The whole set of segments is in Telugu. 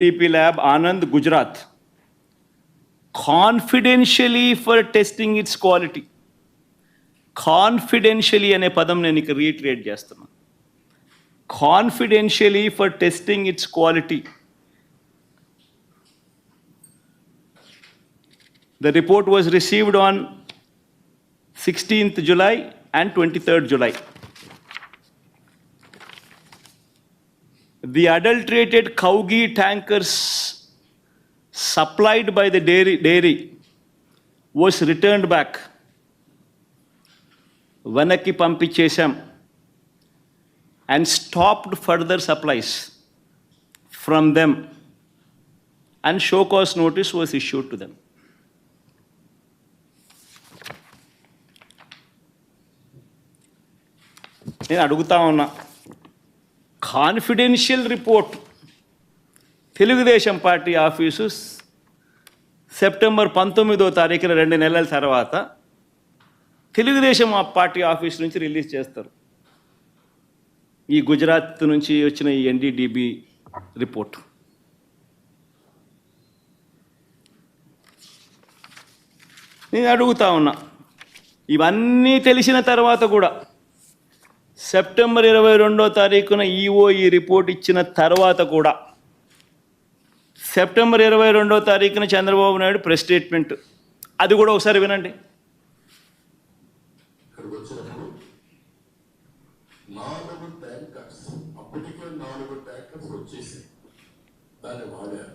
TP lab Anand, Gujarat. Confidentially for testing its quality. కాన్ఫిడెన్షియలీ అనే పదం నేను ఇక రీట్రేట్ చేస్తున్నా confidentially for testing its quality the report was received on sixteenth July and twenty third July the adulterated cow ghee tankers supplied by the dairy, dairy was returned back. వెనక్కి పంపించేశాం and stopped further supplies from them and show cause notice was issued to them నేను అడుగుతా ఉన్నా confidential report Telugu Desam party office September పంతొమ్మిదో తారీఖున రెండు నెలల తర్వాత తెలుగుదేశం ఆ పార్టీ ఆఫీస్ నుంచి రిలీజ్ చేస్తారు. ఈ గుజరాత్ నుంచి వచ్చిన ఈ ఎన్డీడీబీ రిపోర్ట్. నేను అడుగుతా ఉన్నా ఇవన్నీ తెలిసిన తర్వాత కూడా సెప్టెంబర్ ఇరవై రెండో తారీఖున ఈఓ ఈ రిపోర్ట్ ఇచ్చిన తర్వాత కూడా సెప్టెంబర్ ఇరవై రెండో తారీఖున చంద్రబాబు నాయుడు ప్రెస్ స్టేట్మెంట్. అది కూడా ఒకసారి వినండి. నాలుగు ట్యాంకర్స్ అప్పటికే నాలుగు ట్యాంకర్స్ వచ్చేసి దాన్ని వాడారు.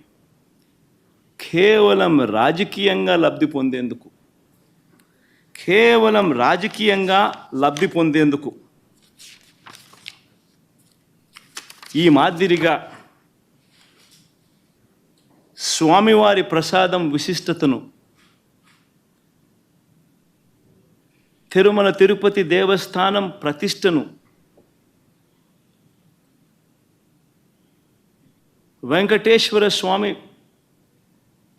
కేవలం రాజకీయంగా లబ్ధి పొందేందుకు. కేవలం రాజకీయంగా లబ్ధి పొందేందుకు. ఈ మాదిరిగా స్వామివారి ప్రసాదం విశిష్టతను తిరుమల తిరుపతి దేవస్థానం ప్రతిష్టను వెంకటేశ్వర స్వామి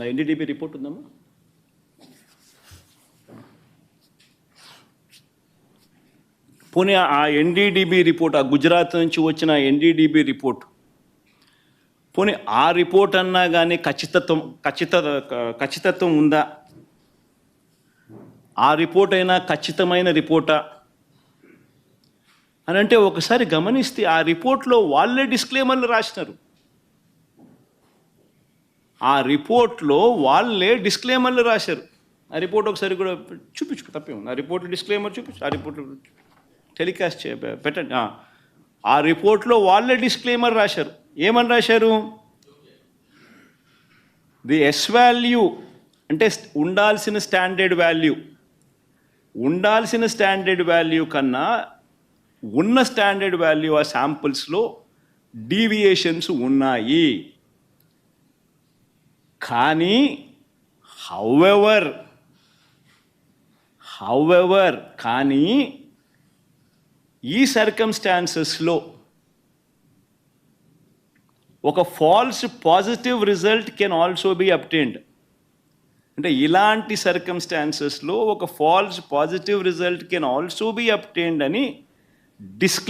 నా ఎన్డీడీపీ రిపోర్ట్ ఉందమ్మా. పోనీ ఆ ఎన్డీడీబీ రిపోర్ట్ ఆ గుజరాత్ నుంచి వచ్చిన ఎన్డీడీబీ రిపోర్ట్ పోనీ ఆ రిపోర్ట్ అన్నా కానీ ఖచ్చితత్వం ఖచ్చిత ఖచ్చితత్వం ఉందా? ఆ రిపోర్ట్ అయినా ఖచ్చితమైన రిపోర్టా అని అంటే ఒకసారి గమనిస్తే ఆ రిపోర్ట్లో వాళ్ళే డిస్క్లైమర్లు రాసినారు. ఆ రిపోర్ట్లో వాళ్ళే డిస్క్లైమర్లు రాశారు. ఆ రిపోర్ట్ ఒకసారి కూడా చూపించు తప్పే ఉంది ఆ రిపోర్ట్ డిస్క్లైమర్ చూపించు ఆ రిపోర్ట్ టెలికాస్ట్ చే పెట్టండి. ఆ. రిపోర్ట్లో వాళ్ళే డిస్క్లైమర్ రాశారు. ఏమని రాశారు? ది ఎస్ వాల్యూ అంటే ఉండాల్సిన స్టాండర్డ్ వాల్యూ. ఉండాల్సిన స్టాండర్డ్ వాల్యూ కన్నా ఉన్న స్టాండర్డ్ వాల్యూ ఆ శాంపుల్స్లో డీవియేషన్స్ ఉన్నాయి. కానీ హౌఎవర్ హౌఎవర్ కానీ ఈ సర్కమ్స్టాన్సెస్లో ఒక false positive result can also be obtained అంటే ఇలాంటి సర్కమ్స్టాన్సెస్లో ఒక false positive result can also be obtained అని డిస్క్